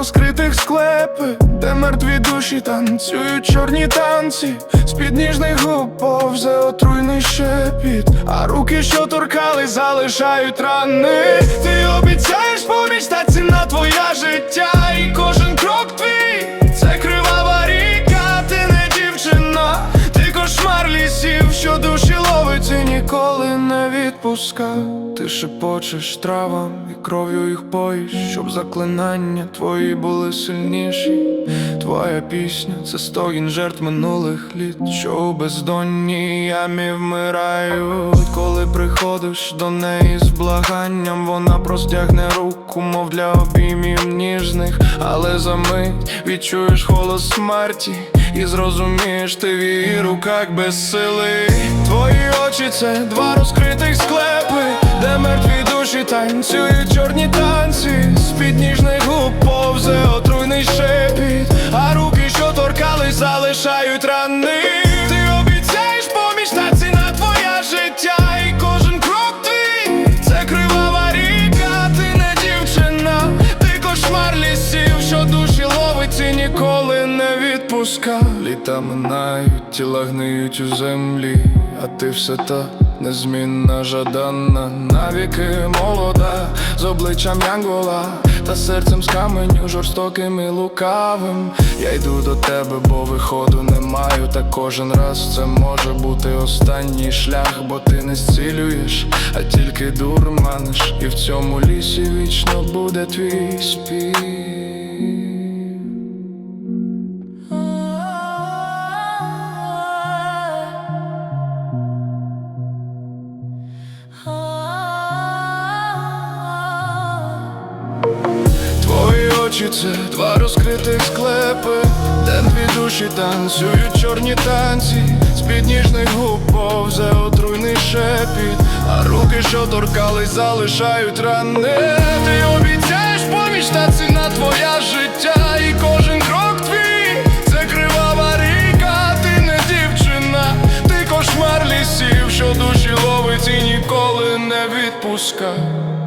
розкритих склепи, де мертві душі танцюють чорні танці, з-під ніжних губ повзе отруйний шепіт, а руки, що торкали, залишають рани. Не відпускав. Ти шепочеш травам і кров'ю їх поїш, щоб заклинання твої були сильніші. Твоя пісня це стогін жертв минулих літ, що у бездонній ямі вмирають. Коли приходиш до неї з благанням, вона простягне руку, мов для обіймів ніжних, але за мить відчуєш голос смерті і зрозумієш ти в її руках без сили. Твої очі це два розкритих склепи, де мертві душі танцюють чорні танці, з-під не відпуска. Літа минають, тіла гниють у землі, а ти все та незмінна, жаданна, навіки молода, з обличчям янгола, та серцем з каменю жорстоким і лукавим. Я йду до тебе, бо виходу не маю, та кожен раз це може бути останній шлях, бо ти не зцілюєш, а тільки дурманиш, і в цьому лісі вічно буде твій спів. Очі два розкритих склепи, де дві душі танцюють чорні танці, з-під ніжних губ повзе отруйний шепіт, а руки, що торкались, залишають рани. Ти обіцяєш поміч, та ціна твоя життя, і кожен крок твій це кривава ріка, ти не дівчина, ти кошмар лісів, що душі ловить і ніколи не відпускає.